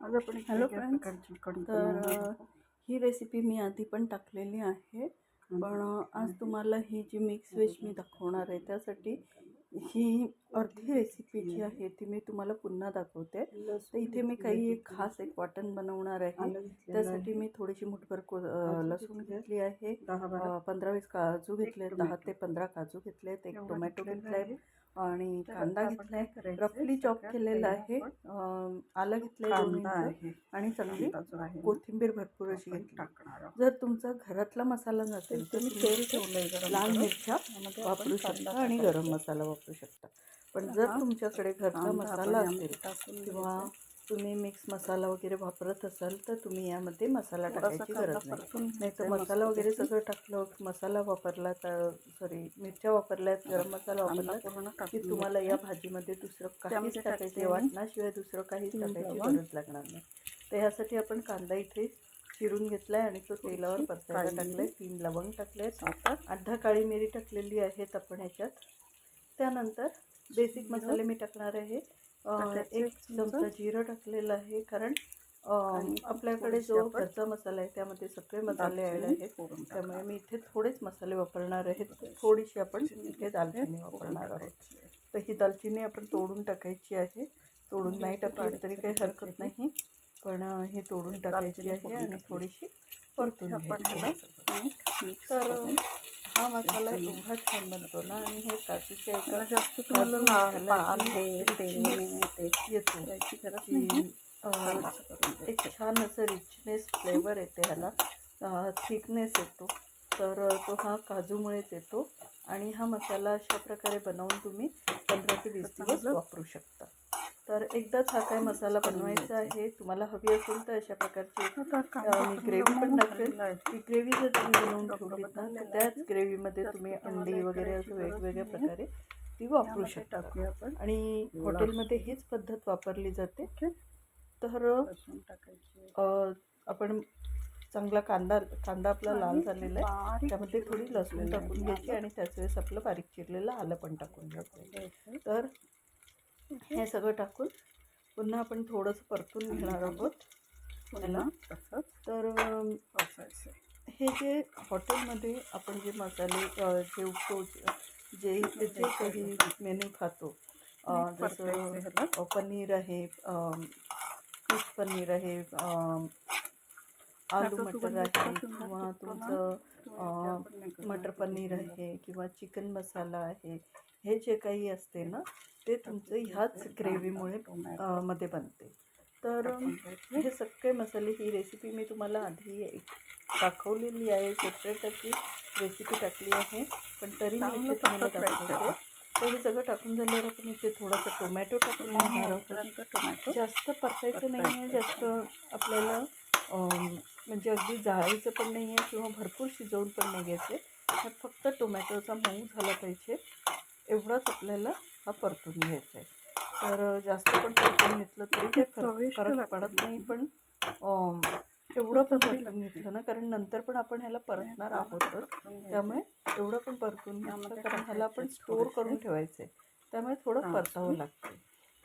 आज आपण hello friends तर. ही रेसिपी मी आधी पण टाकलेली आहे पण आज तुम्हाला ही जी मिक्स व्हेज मी दाखवणार आहे त्यासाठी ही अर्धी रेसिपी जी आहे ती मी तुम्हाला पुन्हा दाखवते. तर इथे मी काही एक खास एक वाटण बनवणार आहे. त्यासाठी मी थोडीशी मुठभर को लसूण घेतली आहे. पंधरा वीस काजू घेतले दहा. ते पंधरा काजू घेतलेत एक टोमॅटो घेतलाय. आहे. आणि कांदा घेतलाय? रफली चॉप केलेला आहे आलं इंच आहे आणि चांगली कोथिंबीर भरपूर अशी घेतली टाकणार. जर तुमचा घरातला मसाला नसेल तर तेल ठेवलंय गरम लाल. मिरच्या वापरू शकता आणि. गरम मसाला वापरू शकता पण जर तुमच्याकडे घरचा मसाला असेल किंवा. तुम्ही मिक्स मसाला वगैरे वापरत असाल तर तुम्ही यामध्ये मसाला टाकायची गरज नाही नाही तर मसाला वगैरे. सगळं टाकलं मसाला वापरला तर सॉरी मिरच्या वापरल्यात गरम मसाला वापरला की तुम्हाला. या भाजीमध्ये दुसरं काहीच टाकायचे वाटणाशिवाय दुसरं काहीच टाकायची. गरज लागणार नाही तर ह्यासाठी आपण कांदा इथे चिरून घेतलाय आणि तो तेलावर परतायला मिरी. तीन लवंग आता आठ दहा काळी मिरी टाकलेली आहेत आपण ह्याच्यात त्यानंतर बेसिक. मसाले मी टाकणार आहे एक एक चमचा. जिरं टाकलेलं आहे कारण आपल्याकडे जो घरचा मसाला आहे त्यामध्ये सगळे मसाले ॲड आहेत. त्यामुळे. मी इथे थोडेच मसाले वापरणार आहेत थोडीशी आपण इथे दालचिनी वापरणार आहोत. तर ही दालचिनी आपण तोडून टाकायची आहे. तोडून नाही टाकली तरी काही हरकत नाही. पण हे तोडून टाकायची आहे आणि थोडीशी परतून आपण तर हा मसाला एवढा छान बनतो ना आणि हे त्याला एका जास्त तुम्हाला richness ते येतो. याची गरज की, नाही. अं, थोडंसं करून एक. छान असं रिचनेस फ्लेवर येते ह्याला. थिकनेस येतो. तर तो हा काजूमुळेच येतो. आणि हा मसाला अशा प्रकारे बनवून तुम्ही पंधरा ते वीस दिवस वापरू शकता. तर एकदाच हा काय मसाला बनवायचा आहे तुम्हाला हवी असेल तर अशा प्रकारची मी ग्रेव्ही पण टाकेल. ती ग्रेव्ही जर तुम्ही बनवून ठेवलीत ना तर त्याच ग्रेव्हीमध्ये तुम्ही अंडी वगैरे असं वेगवेगळ्या प्रकारे ती वापरू शकता. आपण. आणि हॉटेलमध्ये हीच पद्धत वापरली जाते. तर आपण चांगला कांदा कांदा आपला लाल झालेला आहे. त्यामध्ये थोडी लसूण. टाकून घ्यायची आणि त्याच वेळेस आपलं बारीक चिरलेलं आलं पण टाकून घ्यायचं. हे सगळं टाकून पुन्हा आपण थोडंसं परतून घेणार आहोत. पुन्हा तसंच तर हे जे हॉटेलमध्ये आपण जे मसाले जेवतो जे जे काही मेन्यू खातो जसं पनीर आहे फिश पनीर आहे आलू मटर आहे किंवा. तुमचं मटर पनीर आहे किंवा चिकन मसाला आहे हे जे काही असते ना ते तुमचं ह्याच ग्रेव्हीमुळे मध्ये बनते. तर. हे सगळे मसाले ही रेसिपी मी तुम्हाला आधी एक दाखवलेली आहे. सेपरेट अशी रेसिपी टाकली आहे पण तरी मी तुम्हाला. दाखवते. तर हे सगळं टाकून झाल्यावर आपण इथे थोडासा टोमॅटो टाकून घेणार आहोत. त्यानंतर टोमॅटो जास्त परतायचं नाही आहे जास्त आपल्याला म्हणजे अगदी जाळायचं पण नाही आहे किंवा भरपूर शिजवून पण नाही घ्यायचे तर फक्त टोमॅटोचा मऊ झाला पाहिजे एवढाच आपल्याला हा परतून घ्यायचा आहे तर जास्त पण परतून घेतलं तरी काही फरक. पडत नाही पण एवढं पण परतून घेतलं ना कारण नंतर पण आपण ह्याला परतणार आहोतच त्यामुळे एवढं पण परतून घेतलं कारण ह्याला आपण थोडेसे. करून ठेवायचं आहे त्यामुळे थोडं. परतावं लागतं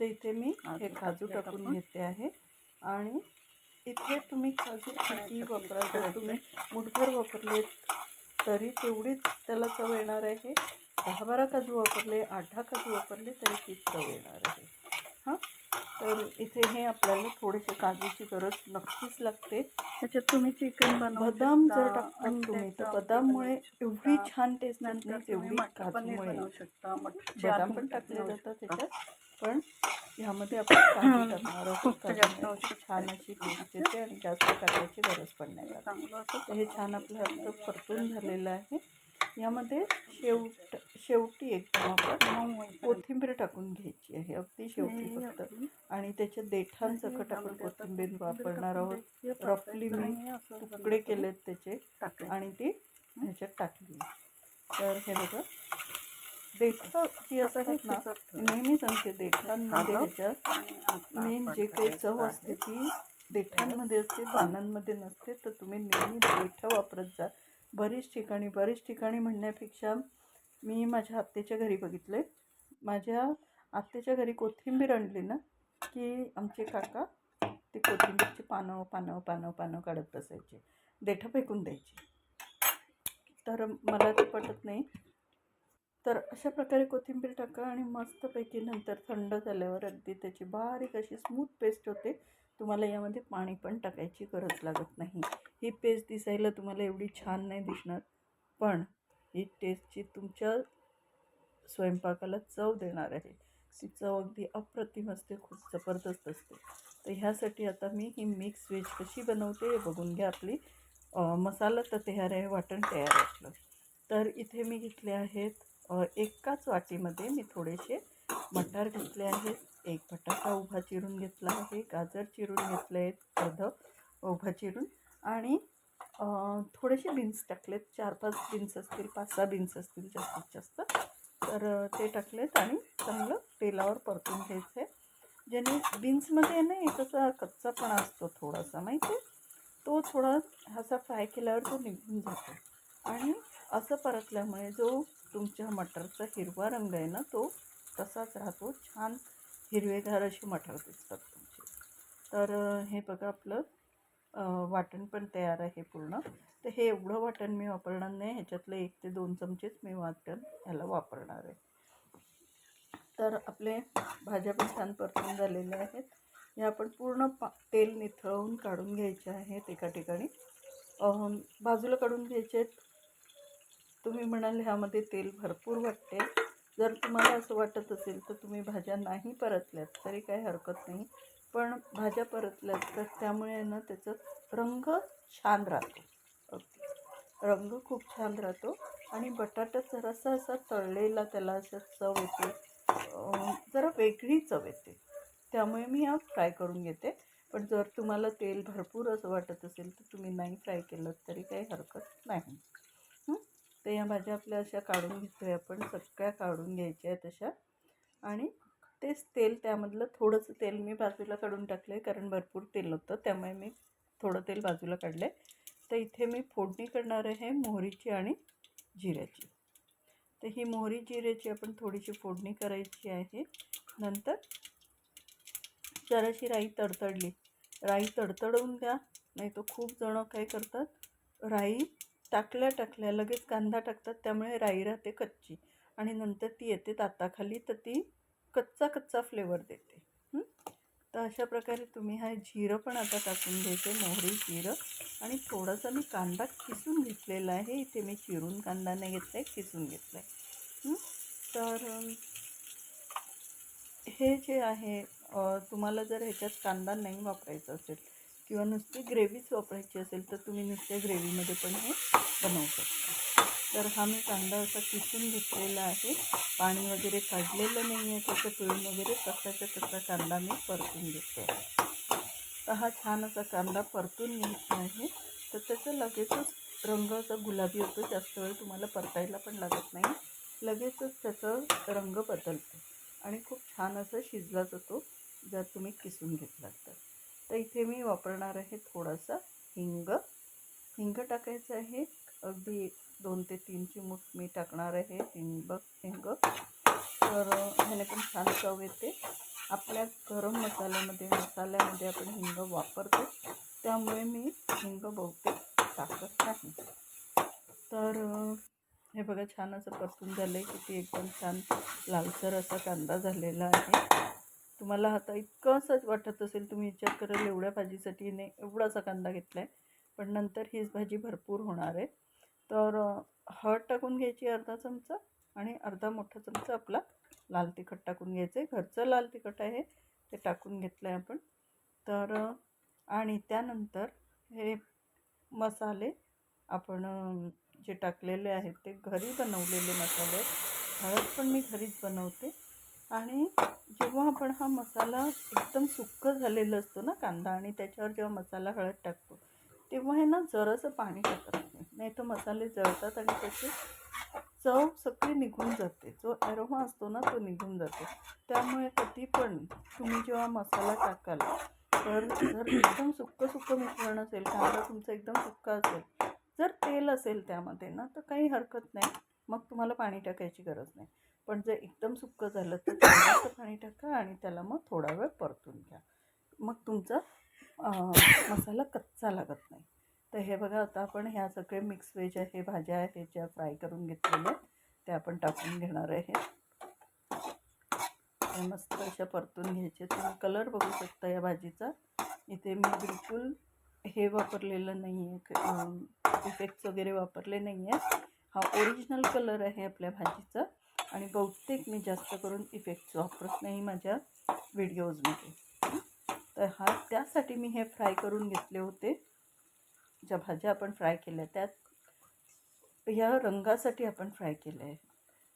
तर इथे मी हे काजू टाकून. घेते आहे आणि इथे तुम्ही काजू किती वापराल जर तुम्ही मुठभर वापरले तरी तेवढीच त्याला चव येणार आहे. दहा बारा काजू वापरले आठ दहा काजू वापरले तरी तीच चव येणार आहे. हां? तर इथे हे आपल्याला थोडेसे काजूची गरज नक्कीच लागते. त्याच्यात तुम्ही चिकन बनवू बदाम जर टाकतात तुम्ही तर बदाममुळे. एवढी छान टेस्ट नंतर पनीर काजूमुळे. बनवू शकता मटरची बदाम पण टाकले जातात. त्याच्यात. पण ह्यामध्ये आपण काजू टाकणार आहोत? जास्त छान अशी टेस्ट येते आणि जास्त टाकायची गरज लागत. चांगलं असं हे छान आपलं हस्त परतून झालेलं आहे. यामध्ये शेवट शेवटी एकदम आपण. कोथिंबीर टाकून घ्यायची आहे. अगदी शेवटी फक्त. आणि त्याच्या देठांसकट आपण कोथिंबीर वापरणार आहोत. रफली मी तुकडे केलेत त्याचे. आणि ती ह्याच्यात टाकली. तर हे बघा. देठं जी असतात ना नेहमी सांगते देठांमध्ये ह्याच्यात आणि आता मेन जे काही चव असते. ती देठांमध्ये असते दाणांमध्ये नसते तर तुम्ही नेहमी देठं वापरत जा. बरीच ठिकाणी बरीच ठिकाणी म्हणण्यापेक्षा मी माझ्या आत्याच्या घरी बघितले माझ्या आत्याच्या घरी कोथिंबीर आणली ना की आमचे काका नुसती कोथिंबीरची पानं पानं पानं पानं काढत बसायची. देठं फेकून द्यायची. तर मला ते पटत नाही. तर अशा प्रकारे कोथिंबीर टाका आणि मस्तपैकी नंतर थंड झाल्यावर अगदी त्याची बारीक अशी स्मूथ पेस्ट होते. तुम्हाला यामध्ये पाणी पण टाकायची गरज लागत नाही. ही पेस्ट दिसायला तुम्हाला एवढी छान नाही दिसणार पण ही टेस्टची तुमच्या स्वयंपाकाला चव देणार आहे. ती चव अगदी अप्रतिम असते खूप जबरदस्त असते. तर ह्यासाठी आता मी ही मिक्स व्हेज कशी बनवते हे बघून घ्या आपली. मसाला तर तयार आहे वाटण तयार असलं तर इथे मी घेतले आहेत एकाच वाटीमध्ये मी थोडेसे मटार घेतले आहेत. एक बटाटा उभा चिरून घेतला आहे गाजर चिरून घेतले आहेत अर्ध उभा चिरून आणि थोडेसे बीन्स टाकलेत. चार पाच बीन्स असतील पाच सहा बीन्स असतील जास्तीत जास्त. तर ते टाकलेत आणि चांगलं तेलावर परतून घ्यायचं आहे ज्याने बीन्समध्ये ना एक असा कच्चापणा असतो थोडासा माहिती आहे? तो थोडा असा फ्राय केल्यावर तो निघून जातो. आणि असं परतल्यामुळे जो तुमच्या मटरचा हिरवा रंग आहे ना तो तसाच राहतो. छान हिरवेगार असे मटर दिसतात तुमचे. तर हे बघा आपलं वाटण पण तयार आहे पूर्ण. तर हे एवढं वाटण मी वापरणार नाही. ह्याच्यातले एक ते दोन चमचेच मी वाटण ह्याला वापरणार आहे. तर आपले भाज्या पण छान परतून झालेल्या आहेत. या आपण पूर्ण पा तेल निथळवून काढून घ्यायचे आहेत एका ठिकाणी. बाजूला काढून घ्यायचे आहेत. तुम्ही म्हणाल ह्यामध्ये तेल भरपूर वाटते. जर तुम्हाला असं वाटत असेल तर तुम्ही भाज्या नाही परतल्यात तरी काही हरकत नाही. पण भाज्या परतल्यात तर त्यामुळे ना त्याचा रंग छान राहतो. अगदी. रंग खूप छान राहतो. आणि बटाटा जरासा असा तळलेला त्याला असं चव येते. जरा वेगळी चव येते. त्यामुळे मी हा फ्राय करून घेते. पण जर तुम्हाला तेल भरपूर असं वाटत असेल तर तुम्ही नाही फ्राय केलं तरी काही हरकत नाही. तर या भाज्या आपल्या अशा काढून घेतोय आपण. सगळ्या काढून घ्यायच्या आहेत अशा. आणि तेच तेल त्यामधलं थोडंसं तेल मी बाजूला काढून टाकलं आहे कारण भरपूर तेल होतं. त्यामुळे मी थोडं तेल बाजूला काढलं आहे तर इथे मी फोडणी करणार आहे मोहरीची आणि जिऱ्याची. तर ही मोहरी जिऱ्याची आपण थोडीशी फोडणी करायची आहे. नंतर जराशी राई तडतडली. राई तडतडवून द्या नाही तर खूप जणं काय करतात राई टाकल्या टाकल्या लगेच कांदा टाकतात त्यामुळे राई राहते कच्ची. आणि नंतर ती येते ताताखाली तर ती कच्चा कच्चा फ्लेवर देते. तर अशा प्रकारे तुम्ही हा जिरं पण आता टाकून घ्यायचे मोहरी जिरं. आणि थोडासा मी कांदा किसून घेतलेला आहे. इथे मी चिरून कांदा नाही घेतला आहे किसून घेतला आहे. तर हे जे आहे तुम्हाला जर ह्याच्यात कांदा नाही वापरायचा असेल किंवा नुसती ग्रेव्हीच वापरायची असेल तर तुम्ही नुसत्या ग्रेव्हीमध्ये पण हे बनवू शकता. तर हा मी कांदा असा किसून घेतलेला आहे. पाणी वगैरे काढलेलं नाही आहे त्याचं पिळून वगैरे तसाच्या तसा कांदा मी परतून घेतो. तर हा छान असा कांदा परतून घ्यायचा आहे. तर त्याचं लगेचच रंग असा गुलाबी होतो जास्त वेळ तुम्हाला परतायला पण लागत नाही. लगेचच त्याचं रंग बदलतो आणि खूप छान असं शिजला जातो जर तुम्ही किसून घेतलात तर. तर इथे मी वापरणार आहे थोडासा हिंग. हिंग टाकायचं आहे. अगदी दोन ते तीन चिमूट मी टाकणार आहे हिंग हिंग. तर ह्याने पण छान चव येते. आपल्या गरम मसाल्यामध्ये मसाल्यामध्ये आपण हिंग वापरतो. त्यामुळे मी हिंग बहुतेक टाकत नाही. तर हे बघा छान असं परतून झालं आहे किती एकदम छान लालसर असा कांदा झालेला आहे. तुम्हाला आता इतकं असंच वाटत असेल तुम्ही विचार कराल एवढ्या भाजीसाठी नाही एवढासा कांदा घेतला आहे पण नंतर हीच भाजी भरपूर होणार आहे. तर हळद टाकून घ्यायची अर्धा चमचा आणि अर्धा मोठा चमचा आपला लाल तिखट टाकून घ्यायचं आहे घरचं लाल तिखट आहे ते टाकून घेतलं आहे आपण. तर आणि त्यानंतर हे मसाले आपण जे टाकलेले आहेत ते घरी बनवलेले मसाले हळद पण मी घरीच बनवते. आणि जेव्हा आपण हा मसाला एकदम सुक्क झालेलं असतो ना कांदा आणि त्याच्यावर जेव्हा मसाला हळद टाकतो तेव्हा हे ना जरासं पाणी टाकत नाही नाही तर मसाले जळतात आणि त्याची चव सगळी निघून जाते. जो ॲरोमा असतो ना तो निघून जातो. त्यामुळे कधी पण तुम्ही जेव्हा मसाला टाकाल तर जर एकदम सुक्कं सुक्कं मिश्रण असेल कांदा तुमचं एकदम सुक्का असेल जर तेल असेल त्यामध्ये ना तर काही हरकत नाही. मग तुम्हाला पाणी टाकायची गरज नाही. पण जर एकदम सुक्कं झालं तर थोडंसं पाणी टाका आणि त्याला मग थोडा वेळ परतून घ्या. मग तुमचा मसाला कच्चा लागत नाही. तर हे बघा आता आपण ह्या सगळे मिक्स व्हेज आहे भाज्या आहे ज्या फ्राय करून घेतलेल्या आहेत त्या आपण टाकून घेणार आहे. मस्त अशा परतून घ्यायचे. तुम्ही कलर बघू शकता या भाजीचा. इथे मी बिलकुल हे वापरलेलं नाही आहे इफेक्ट्स वगैरे वापरले नाही आहे हा ओरिजिनल कलर आहे आपल्या भाजीचा. आणि बहुतेक मी जास्त करून इफेक्ट्स वापरत नाही माझ्या व्हिडिओजमध्ये तर हा त्यासाठी मी हे फ्राय करून घेतले होते. ज्या भाज्या आपण फ्राय केल्या त्यात या रंगासाठी आपण फ्राय केले आहे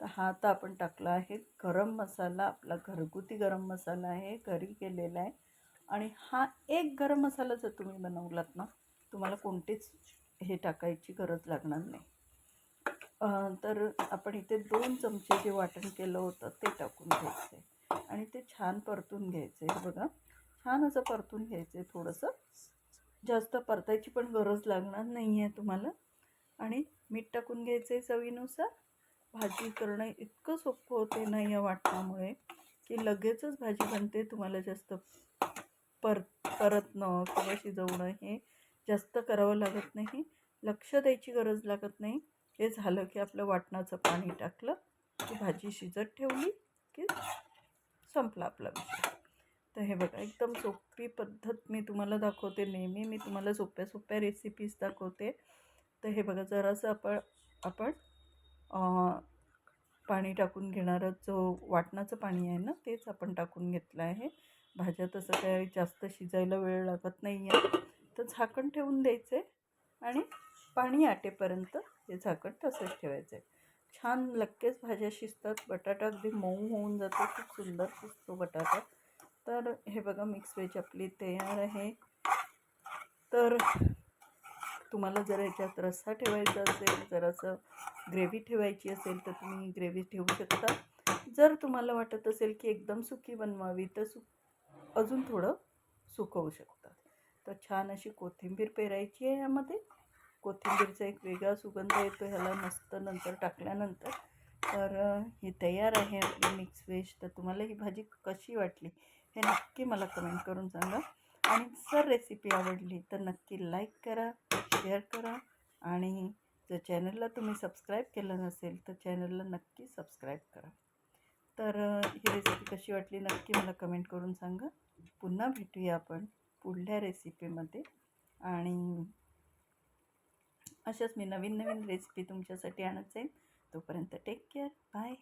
तर हा आता आपण टाकला आहे. गरम मसाला आपला घरगुती गरम मसाला आहे घरी केलेला आहे. आणि हा एक गरम मसाला जर तुम्ही बनवलात ना तुम्हाला कोणतीच हे टाकायची गरज लागणार नाही. तर आपण इथे दोन चमचे जे वाटण केलं होतं ते टाकून घ्यायचं. आहे आणि ते छान परतून घ्यायचं आहे बघा. छान असं परतून घ्यायचं आहे थोडंसं. जास्त परतायची पण गरज लागणार नाही आहे तुम्हाला. आणि मीठ टाकून घ्यायचं आहे चवीनुसार. भाजी करणं इतकं सोपं होते ना या वाटणामुळे की लगेचच भाजी बनते. तुम्हाला जास्त पर परतणं किंवा शिजवणं हे जास्त करावं लागत नाही. लक्ष द्यायची गरज लागत नाही. हे झालं की आपलं वाटणाचं पाणी टाकलं की भाजी शिजत ठेवली की संपला आपला विषय. तर हे बघा एकदम सोपी पद्धत मी तुम्हाला दाखवते नेहमी मी तुम्हाला सोप्या सोप्या रेसिपीज दाखवते. तर हे बघा जरासं आपण आपण पाणी टाकून घेणारं जो वाटणाचं पाणी आहे ना तेच आपण टाकून घेतलं आहे. भाज्या तसं काय जास्त शिजायला वेळ लागत नाही आहे तर झाकण ठेवून द्यायचं आहे आणि पाणी आटेपर्यंत हे झाकण तसंच ठेवायचं आहे. छान लगेच भाज्या शिजतात. बटाटा अगदी मऊ होऊन जातो. खूप सुंदर शिजतो बटाटा. तर हे बघा मिक्स व्हेज आपली तयार आहे. तर तुम्हाला जर याच्यात रस्सा ठेवायचा असेल जरासं ग्रेव्ही ठेवायची असेल तर तुम्ही ग्रेव्ही ठेवू शकता. जर तुम्हाला वाटत असेल की एकदम सुकी बनवावी तर सु अजून थोडं सुकवू शकता. तर छान अशी कोथिंबीर पेरायची आहे यामध्ये. कोथिंबीरचा एक वेगळा सुगंध येतो ह्याला मस्त नंतर टाकल्यानंतर. तर ही तयार आहे आपली मिक्स व्हेज. तर तुम्हाला ही भाजी कशी वाटली हे नक्की मला कमेंट करून सांगा. आणि जर रेसिपी आवडली तर नक्की लाईक करा शेअर करा. आणि जर चॅनलला तुम्ही सबस्क्राईब केलं नसेल तर चॅनलला नक्की सबस्क्राईब करा. तर ही रेसिपी कशी वाटली नक्की मला कमेंट करून सांगा. पुन्हा भेटूया आपण. पुढल्या रेसिपीमध्ये आणि अशाच मी नवीन नवीन रेसिपी तुमच्यासाठी आणत जाईन. तोपर्यंत टेक केअर बाय